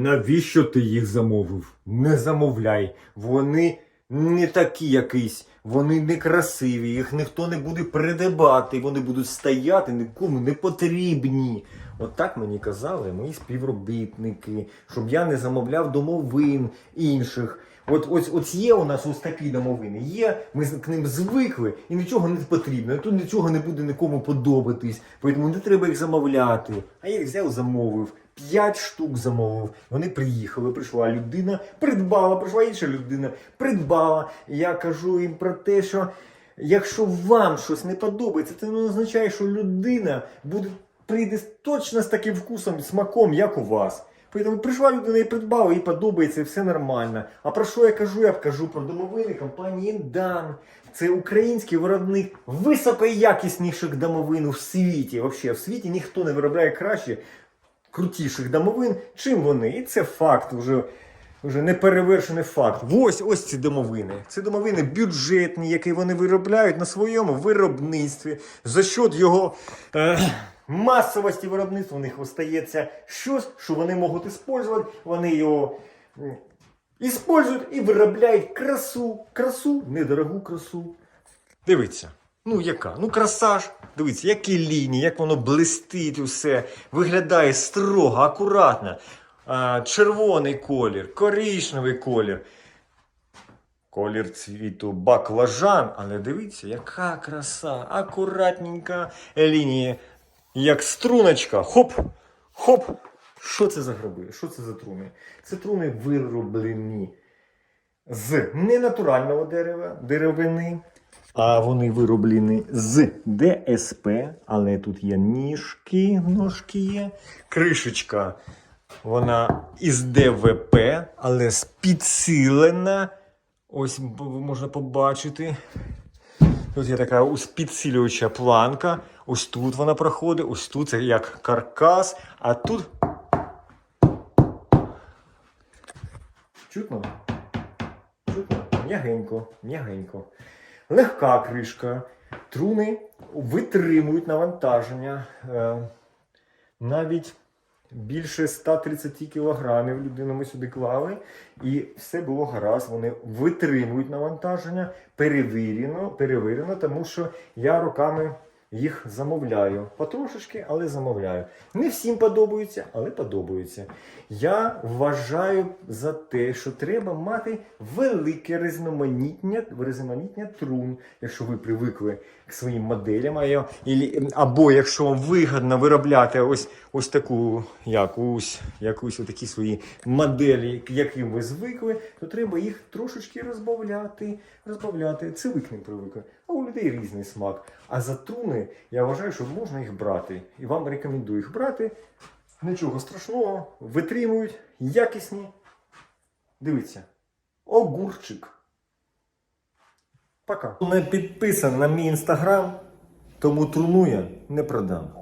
Навіщо ти їх замовив? Не замовляй. Вони не такі якісь, вони не красиві, їх ніхто не буде придебати, вони будуть стояти, нікому не потрібні. От мені казали мої співробітники, щоб я не замовляв домовин інших. От ось, ось є у нас ось такі домовини. Є, ми к ним звикли і нічого не потрібно. Тут нічого не буде нікому подобатись. Тому не треба їх замовляти. А я їх взяв, замовив. П'ять штук замовив. Вони приїхали, прийшла людина, придбала, прийшла інша людина, придбала. Я кажу їм про те, що якщо вам щось не подобається, це не означає, що людина буде прийде точно з таким вкусом смаком, як у вас. Тому прийшла людина і придбала, їй подобається, і все нормально. А про що я кажу? Я кажу про домовини компанії Індан. Це український виробник високоякісніших домовин у світі. Вообще, в світі ніхто не виробляє краще крутіших домовин, чим вони. І це факт, вже, вже неперевершений факт. Ось ось ці домовини. Це домовини бюджетні, які вони виробляють на своєму виробництві. За счет його е, масовості виробництва у них остається щось, що вони можуть використовувати. Вони його. Іспользують і виробляють красу, красу, недорогу красу. Дивіться. Ну яка? Ну краса ж. Дивіться, які лінії, як воно блистить усе, виглядає строго, акуратно. Червоний колір, коричневий колір. Колір цвіту баклажан, але дивіться, яка краса, акуратненька лінія, як струночка. Хоп, хоп. Що це за гриби? Що це за труни? Це труни вироблені з ненатурального дерева, деревини, а вони вироблені з ДСП, але тут є ніжки, ножки є. Кришечка, вона із ДВП, але підсилена. Ось можна побачити. Тут є така підсилююча планка. Ось тут вона проходить, ось тут це як каркас, а тут. Чутно? Чутно? М'ягенько, м'ягенько. Легка кришка. Труни витримують навантаження. Е, навіть більше 130 кілограмів людину ми сюди клали, і все було гаразд. Вони витримують навантаження, перевірено, перевірено, тому що я роками їх замовляю. Потрошечки, але замовляю. Не всім подобаються, але подобаються. Я вважаю за те, що треба мати велике різноманіття, різноманіття трун, якщо ви привикли к своїм моделям, або якщо вам вигідно виробляти ось, ось таку якусь, якусь такі свої моделі, яким ви звикли, то треба їх трошечки розбавляти. розбавляти. Це ви к ним привикли. А у людей різний смак. А за труни я вважаю, що можна їх брати. І вам рекомендую їх брати. Нічого страшного, витримують, якісні. Дивіться. Огурчик. Пока. Не підписан на мій інстаграм, тому труну я не продам.